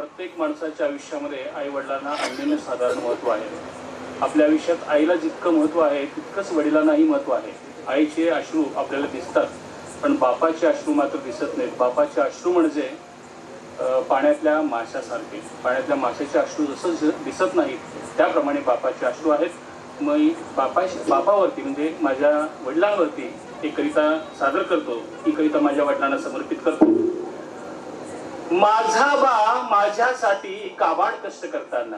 प्रत्येक माणसाच्या आयुष्यामध्ये आई वडिलांना अनन्य साधारण महत्त्व आहे. आपल्या आयुष्यात आईला जितकं महत्त्व आहे तितकंच वडिलांनाही महत्त्व आहे. आईचे अश्रू आपल्याला दिसतात पण बापाचे अश्रू मात्र दिसत नाहीत. बापाचे अश्रू म्हणजे पाण्यातल्या माशासारखे. पाण्यातल्या माशाचे अश्रू जसं दिसत नाहीत त्याप्रमाणे बापाचे अश्रू आहेत. मग बापा बापावरती म्हणजे माझ्या वडिलांवरती एक कविता सादर करतो. ही कविता माझ्या वडिलांना समर्पित करतो. माझा बा माझ्यासाठी काबाड कष्ट करताना.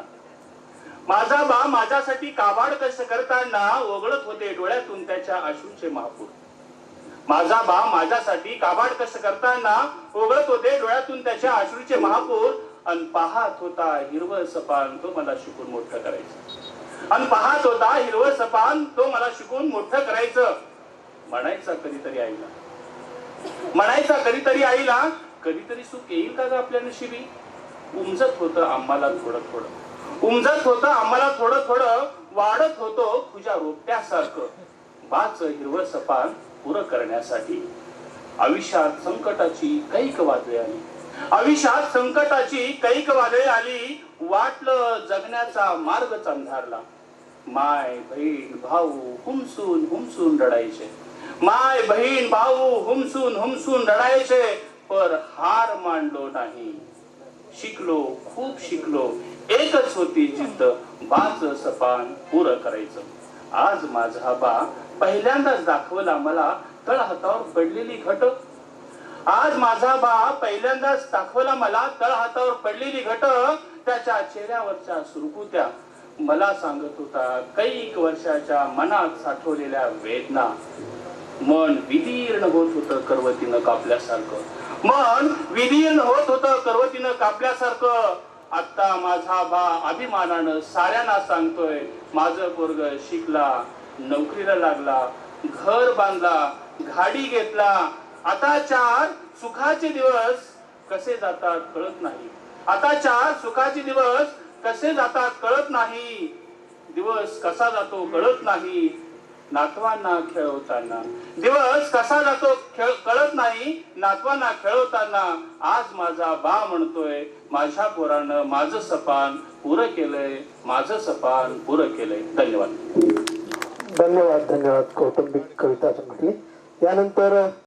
माझा बा माझ्यासाठी काबाड कष्ट करताना ओघळत होते डोळ्यातून त्याच्या अश्रूचे महापूर. माझा बा माझ्यासाठी काबाड कष्ट करताना ओघळत होते डोळ्यातून त्याच्या अश्रूचे महापूर. अन पाहत होता हिरव सपान तो मला शिकून मोठं करायचं. अन पाहत होता हिरव सपान तो मला शिकून मोठं करायचं. म्हणायचा कधीतरी आईला. म्हणायचा कधीतरी आईला कधीतरी सुख येईल का ग आपल्या नशिबी? उमजत होतं आम्हाला थोडं थोडं. उमजत होतं आम्हाला थोडं थोडं वाढत होतो तुझ्या रोपट्यासारखं. वाच हिरवळ सपान पुरं करण्यासाठी. आयुष्यात संकटाची कैक वादळे आली. आयुष्यात संकटाची कैक वादळे आली. वाटलं जगण्याचा मार्ग चांधारला. माय बहीण भाऊ हुमसून हुमसून रडायचे. माय बहीण भाऊ हुमसून हुमसून रडायचे. पर हार मांडलो नाही. शिकलो खूप शिकलो. एकच होती चित्त बाच सपान पुरं करायचं. आज माझा बा पहिल्यांदाच दाखवला मला तळ हातावर पडलेली घट आज माझा बा पहिल्यांदाच दाखवला मला तळ हातावर पडलेली घट त्याच्या चेहऱ्यावरच्या सुरकुत्या. मला सांगत होता कैक वर्षाच्या मनात साठवलेल्या वेदना. मन विदीर्ण होत होतं करवतीनं कापल्यासारखं. मन विदीर्ण होत होतं करवतीनं कापल्यासारखं. आता माझा बा अभिमानानं साऱ्यांना सांगतोय माझं पोरग शिकला नोकरीला लागला घर बांधला गाडी घेतला. आता चार सुखाचे दिवस कसे जातात कळत नाही. आता चार सुखाचे दिवस कसे जातात कळत नाही. दिवस कसा जातो कळत नाही. नातवांना खेळवताना. दिवस कसा जातो खेळ कळत नाही नातवांना खेळवताना. आज माझा बा म्हणतोय माझ्या पोरानं माझं सपान पुरं केलंय माझं सपान पुरं केलंय. धन्यवाद. धन्यवाद धन्यवाद. कौटुंबिक कविता सांगितली यानंतर